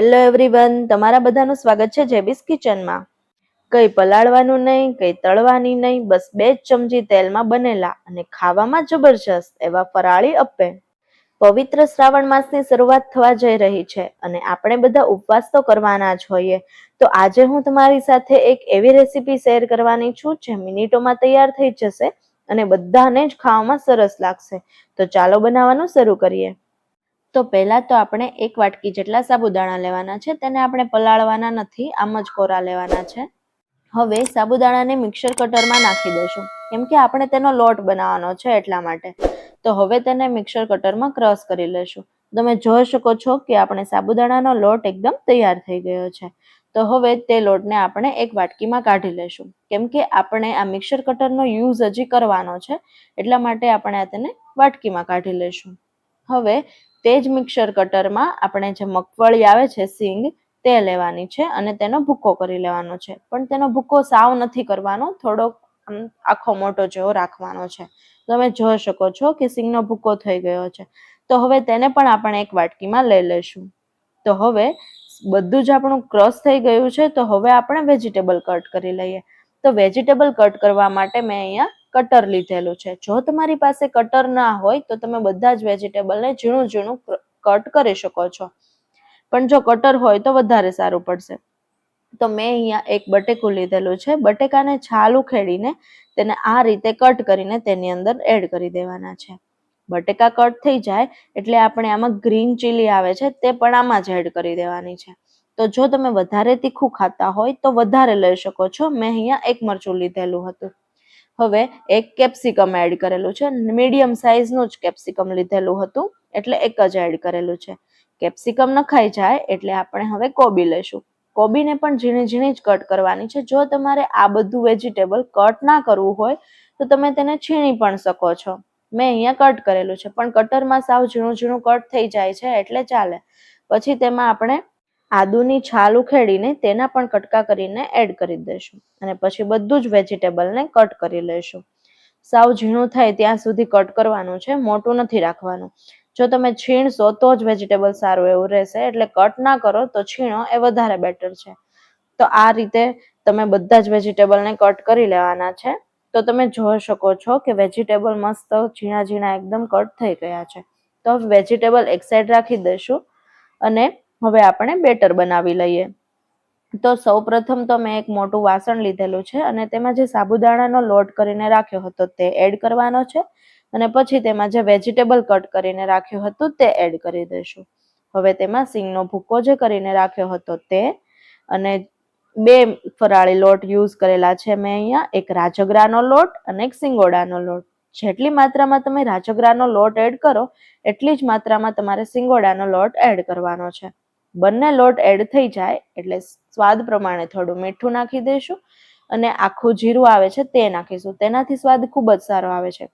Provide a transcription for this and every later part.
Hello everyone તમારા બધાનું સ્વાગત છે જેબીસ કિચનમાં કઈ પલાળવાનું નહીં, કઈ તળવાની નહીં, બસ બે જ ચમચી તેલમાં બનેલા અને ખાવામાં જબરજસ્ત એવા ફરાળી અપ્પે. પવિત્ર શ્રાવણ માસની શરૂઆત થવા જઈ રહી છે અને આપણે બધા ઉપવાસ તો કરવાના જ હોઈએ. તો આજે હું તમારી સાથે એક એવી રેસીપી શેર કરવાની છું જે મિનિટોમાં તૈયાર થઈ જશે અને બધાને જ ખાવામાં સરસ લાગશે. તો ચાલો બનાવવાનું શરૂ કરીએ. તો પહેલા તો આપણે એક વાટકી જેટલા સાબુદાણા લેવાના છે, તેને આપણે પલાળવાના નથી, આમ જ કોરા લેવાના છે. હવે સાબુદાણાને મિક્સર કટરમાં નાખી દઈશું, કેમ કે આપણે તેનો લોટ બનાવવાનો છે એટલા માટે. તો હવે તેને મિક્સર કટરમાં ક્રશ કરી લેશું તમે જોઈ શકો છો કે આપણે સાબુદાણાનો લોટ એકદમ તૈયાર થઈ ગયો છે. તો હવે તે લોટને આપણે એક વાટકીમાં કાઢી લેશું કેમ કે આપણે આ મિક્સર કટરનો યુઝ હજી કરવાનો છે, એટલા માટે આપણે તેને વાટકીમાં કાઢી લેશું હવે તે જ મિક્સર કટરમાં આપણે જે મગફળી આવે છે સિંગ, તે લેવાની છે અને તેનો ભૂકો કરી લેવાનો છે. પણ તેનો ભૂકો સાવ નથી કરવાનો થોડોક આખો મોટો જેવો રાખવાનો છે. તમે જોઈ શકો છો કે સિંગનો ભૂકો થઈ ગયો છે. તો હવે તેને પણ આપણે એક વાટકીમાં લઈ લઈશું. તો હવે બધું જ આપણું ક્રશ થઈ ગયું છે, તો હવે આપણે વેજીટેબલ કટ કરી લઈએ. તો વેજીટેબલ કટ કરવા માટે મેં અહીંયા કટર લીધેલું છે. જો તમારી પાસે કટર ના હોય, તો તમે બધા જ વેજીટેબલને ઝીણું ઝીણું કટ કરી શકો છો. પણ જો કટર હોય, તો વધારે સારું પડશે. તો મેં અહીંયા એક બટેકું લીધેલું છે. બટેકાને છાલ ઉખેડીને તેને આ રીતે કટ કરીને તેની અંદર એડ કરી દેવાના છે. બટેકા કટ થઈ જાય, એટલે આપણે આમાં ગ્રીન ચીલી આવે છે, તે પણ આમાં જ એડ કરી દેવાની છે. તો જો તમે વધારે તીખું ખાતા હોય, તો વધારે લઈ શકો છો. મેં અહીંયા એક મરચું લીધેલું હતું. હવે એક કેપ્સિકમ એડ કરેલું છે મીડિયમ સાઇઝનું જ કેપ્સિકમ લીધેલું હતું, એટલે એક જ એડ કરેલું છે. કેપ્સિકમ નખાઈ જાય એટલે આપણે હવે કોબી લઈશું. કોબીને પણ ઝીણી ઝીણી જ કટ કરવાની છે. જો તમારે આ બધું વેજીટેબલ કટ ના કરવું હોય, તો તમે તેને છીણી પણ શકો છો. મેં અહીંયા કટ કરેલું છે, પણ કટરમાં સાવ ઝીણું ઝીણું કટ થઈ જાય છે, એટલે ચાલે. પછી તેમાં આપણે આદુની છાલ ઉખેડીને તેના પણ કટકા કરીને એડ કરી દઈશું. અને પછી બધું જ વેજીટેબલને કટ કરી લઈશું. સાવ ઝીણું થાય ત્યાં સુધી કટ કરવાનું છે, મોટું નથી રાખવાનું. જો તમે છીણશો તો જ વેજીટેબલ સારું એવું રહેશે, એટલે કટ ના કરો તો છીણો એ વધારે બેટર છે. તો આ રીતે તમે બધા જ વેજીટેબલને કટ કરી લેવાના છે. તો તમે જોઈ શકો છો કે વેજીટેબલ મસ્ત ઝીણા ઝીણા એકદમ કટ થઈ ગયા છે. તો વેજીટેબલ એક સાઈડ રાખી દઈશું અને હવે આપણે બેટર બનાવી લઈએ. તો સૌ પ્રથમ તો મેં એક મોટું વાસણ લીધેલું છે અને તેમાં જે સાબુદાણાનો લોટ કરીને રાખ્યો હતો તે એડ કરવાનો છે અને પછી તેમાં જે વેજીટેબલ કટ કરીને રાખ્યું હતું તે એડ કરી દઈશું. હવે તેમાં સિંગનો ભૂકો જે કરીને રાખ્યો હતો તે અને બે ફરાળી લોટ યુઝ કરેલા છે મેં અહીંયા, એક રાજગરાનો લોટ અને એક સિંગોડાનો લોટ. જેટલી માત્રામાં તમે રાજગરાનો લોટ એડ કરો, એટલી જ માત્રામાં તમારે સિંગોડાનો લોટ એડ કરવાનો છે. બંને લોટ એડ થઈ જાય, એટલે સ્વાદ પ્રમાણે થોડું મીઠું નાખી દઈશું અને આખું જીરું આવે છે તે નાખીશું. તેનાથી સ્વાદ ખૂબ જ સારો આવે છે.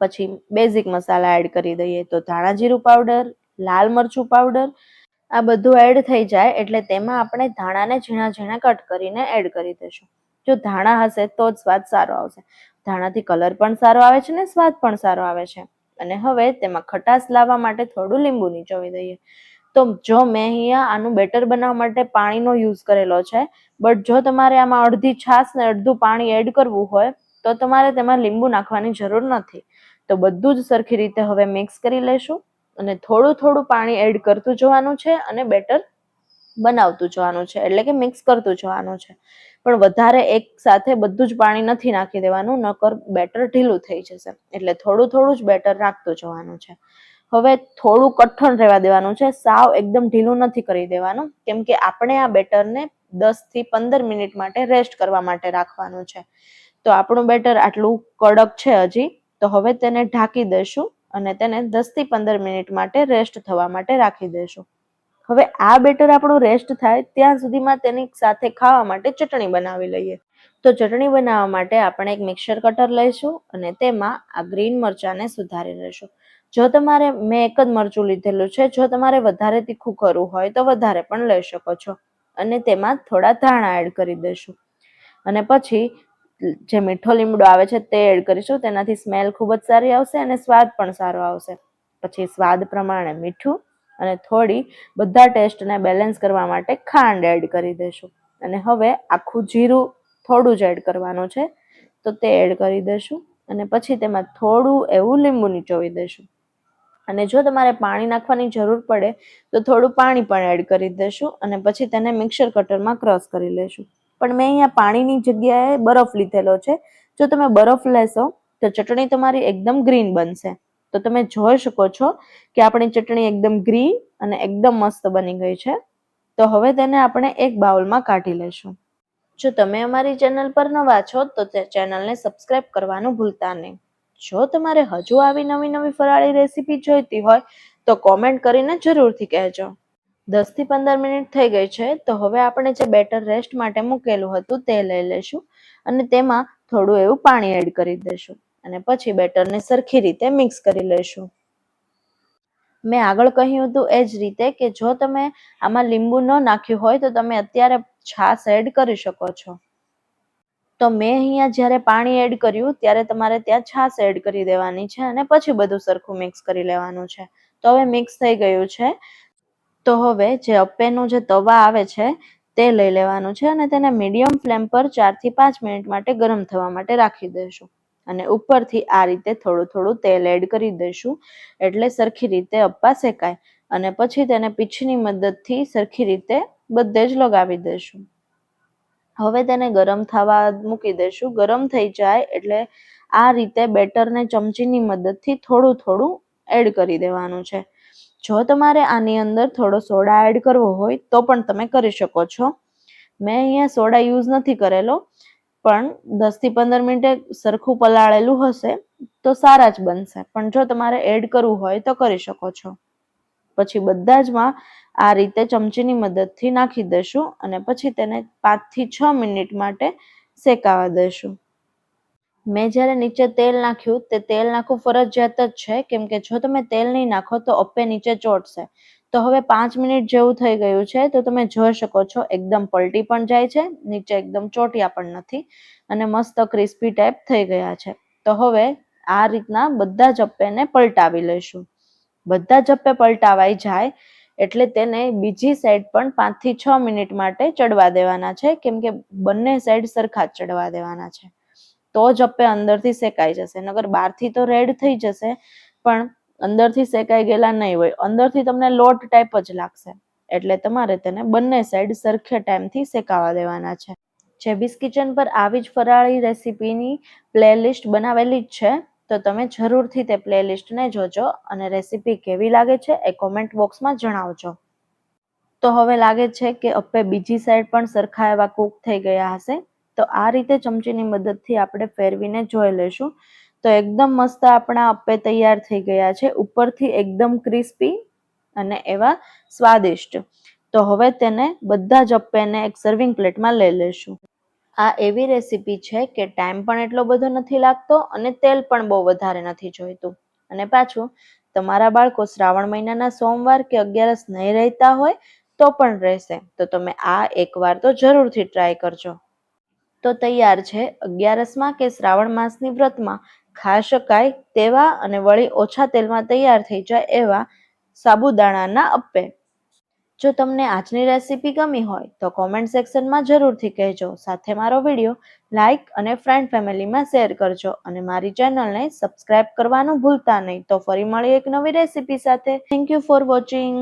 પછી બેઝિક મસાલા એડ કરી દઈએ તો ધાણા જીરું પાવડર લાલ મરચું પાવડર આ બધું એડ થઈ જાય, એટલે તેમાં આપણે ધાણાને ઝીણા ઝીણા કટ કરીને એડ કરી દઈશું. જો ધાણા હશે તો જ સ્વાદ સારો આવશે. ધાણાથી કલર પણ સારો આવે છે ને સ્વાદ પણ સારો આવે છે. અને હવે તેમાં ખટાશ લાવવા માટે થોડું લીંબુ નીચોવી દઈએ. તો જો મેં અહીંયા આનું બેટર બનાવવા માટે પાણીનો યુઝ કરેલો છે બટ જો તમારે આમાં અડધી છાશ ને અડધું પાણી એડ કરવું હોય, તો તમારે તેમાં લીંબુ નાખવાની જરૂર નથી. તો બધું જ સરખી રીતે હવે મિક્સ કરી લેશું અને થોડું થોડું પાણી એડ કરતું જવાનું છે અને બેટર બનાવતું જવાનું છે, એટલે કે મિક્સ કરતું જવાનું છે. પણ વધારે એક સાથે બધું જ પાણી નથી નાખી દેવાનું, નકર બેટર ઢીલું થઈ જશે. એટલે થોડું થોડું જ બેટર રાખતું જવાનું છે. હવે થોડું કઠણ રહેવા દેવાનું છે. સાવ એકદમ ઢીલું નથી કરી દેવાનું, કેમ કે આપણે આ બેટરને દસથી પંદર મિનિટ માટે રેસ્ટ કરવા માટે રાખવાનું છે. તો આપણું બેટર આટલું કડક છે હજી, તો હવે તેને ઢાંકી દઈશું અને તેને દસથી પંદર મિનિટ માટે રેસ્ટ થવા માટે રાખી દઈશું. હવે આ બેટર આપણું રેસ્ટ થાય ત્યાં સુધીમાં તેની સાથે ખાવા માટે ચટણી બનાવી લઈએ. તો ચટણી બનાવવા માટે આપણે એક મિક્સર કટર લઈશું અને તેમાં આ ગ્રીન મરચાંને સુધારી લઈશું. જો તમારે મેં એક જ મરચું લીધેલું છે, જો તમારે વધારે તીખું કરવું હોય તો વધારે પણ લઈ શકો છો. અને તેમાં થોડા ધાણા એડ કરી દઈશું. અને પછી જે મીઠો લીમડો આવે છે તે એડ કરીશું. તેનાથી સ્મેલ ખૂબ જ સારી આવશે અને સ્વાદ પણ સારો આવશે. પછી સ્વાદ પ્રમાણે મીઠું અને થોડી બધા ટેસ્ટને બેલેન્સ કરવા માટે ખાંડ એડ કરી દઈશું. અને હવે આખું જીરું થોડું જ એડ કરવાનું છે, તો તે એડ કરી દઈશું. અને પછી તેમાં થોડું એવું લીંબુ નીચોવી દઈશું. અને જો તમારે પાણી નાખવાની જરૂર પડે, તો થોડું પાણી પણ એડ કરી દઈશું અને પછી તેને મિક્સર કટરમાં ક્રોસ કરી લઈશું પણ મેં અહીંયા પાણીની જગ્યાએ બરફ લીધેલો છે. જો તમે બરફ લેશો, તો ચટણી તમારી એકદમ ગ્રીન બનશે. તો તમે જોઈ શકો છો કે આપણી ચટણી એકદમ ગ્રીન અને એકદમ મસ્ત બની ગઈ છે. તો હવે તેને આપણે એક બાઉલમાં કાઢી લઈશું જો તમે અમારી ચેનલ પર નવા છો, તે ચેનલને સબસ્ક્રાઇબ કરવાનું ભૂલતા નહીં. જો તમારે હજુ આવી નવી નવી ફરાળી રેસીપી જોઈતી હોય, તો કોમેન્ટ કરીને જરૂરથી કહેજો. દસથી પંદર મિનિટ થઈ ગઈ છે, તો હવે આપણે જે બેટર રેસ્ટ માટે મૂકેલું હતું તે લઈ લઈશું અને તેમાં થોડું એવું પાણી એડ કરી દઈશું અને પછી બેટરને સરખી રીતે મિક્સ કરી લઈશું. મેં આગળ કહ્યું હતું એ જ રીતે કે જો તમે આમાં લીંબુ ન નાખ્યું હોય તો તમે અત્યારે છાશ એડ કરી શકો છો. તો મેં અહીંયા જ્યારે પાણી એડ કર્યું, ત્યારે તમારે ત્યાં છાશ એડ કરી દેવાની છે અને પછી બધું સરખું મિક્સ કરી લેવાનું છે. તો હવે મિક્સ થઈ ગયું છે. તો હવે જે અપ્પેનું જે તવા આવે છે, તે લઈ લેવાનું છે અને તેને મીડિયમ ફ્લેમ પર ચારથી પાંચ મિનિટ માટે ગરમ થવા માટે રાખી દઈશું. અને ઉપરથી આ રીતે થોડું થોડું તેલ એડ કરી દઈશું, એટલે સરખી રીતે અપ્પા શેકાય. અને પછી તેને પીછીની મદદથી સરખી રીતે બધે જ લગાવી દઈશું. હવે તેને ગરમ થવા મૂકી દઈશું. ગરમ થઈ જાય એટલે આ રીતે બેટરને ચમચીની મદદથી થોડું થોડું એડ કરી દેવાનું છે. જો તમારે આની અંદર થોડો સોડા એડ કરવો હોય તો પણ તમે કરી શકો છો. મેં અહીંયા સોડા યુઝ નથી કરેલો, પણ દસથી પંદર મિનિટે સરખું પલાળેલું હશે તો સારા જ બનશે. પણ જો તમારે એડ કરવું હોય તો કરી શકો છો. પછી બધા જમાં આ રીતે ચમચીની મદદથી નાખી દઈશું અને પછી તેને પાંચથી છ મિનિટ માટે શેકાવા દઈશું મેં જ્યારે નીચે તેલ નાખ્યું તે તેલ નાખવું ફરજિયાત જ છે, કેમ કે જો તમે તેલ નહીં નાખો તો અપ્પે નીચે ચોટશે. તો હવે પાંચ મિનિટ જેવું થઈ ગયું છે, તો તમે જોઈ શકો છો એકદમ પલટી પણ જાય છે, નીચે એકદમ ચોટ્યા પણ નથી અને મસ્ત ક્રિસ્પી ટાઈપ થઈ ગયા છે. તો હવે આ રીતના બધા જ અપ્પેને પલટાવી લઈશું. બધા જપ્પે પલટાવાઈ જાય એટલે તેને બીજી સાઈડ પણ પાંચથી છ મિનિટ માટે ચડવા દેવાના છે. કેમ કે બંને સાઈડ સરખા ચડવા દેવાના છે. તો જ અપ્પે અંદરથી શેકાઈ જશે. નગર બહારથી તો રેડ થઈ જશે, પણ અંદરથી શેકાઈ ગયેલા નહીં હોય. અંદરથી તમને લોટ ટાઈપ જ લાગશે. એટલે તમારે તેને બંને સાઈડ સરખે ટાઈમથી શેકાવા દેવાના છે. જેબીસ કિચન પર આવી જ ફરાળી રેસીપીની પ્લેલિસ્ટ બનાવેલી જ છે. તો તમે જરૂરથી તે પ્લેલિસ્ટને જોજો અને રેસીપી કેવી લાગે છે એ કોમેન્ટ બોક્સમાં જણાવજો. તો હવે લાગે છે કે અપ્પે બીજી સાઈડ પણ સરખા એવા કૂક થઈ ગયા હશે. તો આ રીતે ચમચીની મદદથી આપણે ફેરવીને જોઈ લઈશું. તો એકદમ મસ્ત આપણા અપ્પે તૈયાર થઈ ગયા છે. ઉપરથી એકદમ ક્રિસ્પી અને એવા સ્વાદિષ્ટ. તો હવે તેને બધા જ અપ્પેને એક સર્વિંગ પ્લેટમાં લઈ લઈશું. આ એવી રેસીપી છે કે ટાઈમ પણ એટલો બધો નથી લાગતો અને તેલ પણ બહુ વધારે નથી જોઈતું. અને પાછું, તમારા બાળકો શ્રાવણ મહિનાના સોમવાર કે અગિયારસ નહીં રહેતા હોય તો પણ રહેશે. તો તમે આ એકવાર તો જરૂરથી ટ્રાય કરજો. તો તૈયાર છે અગિયારસમાં કે શ્રાવણ માસની વ્રતમાં. ખાઈ શકાય તેવા અને વળી ઓછા તેલમાં તૈયાર થઈ જાય એવા સાબુદાણાના અપ્પે. જો તમને આજની રેસીપી ગમી હોય, તો કોમેન્ટ સેક્શનમાં જરૂરથી કહેજો. સાથે મારો વીડિયો લાઇક અને ફ્રેન્ડ ફેમિલીમાં શેર કરજો અને મારી ચેનલને સબસ્ક્રાઇબ કરવાનું ભૂલતા નહીં. તો ફરી મળી એક નવી રેસીપી સાથે. Thank you for watching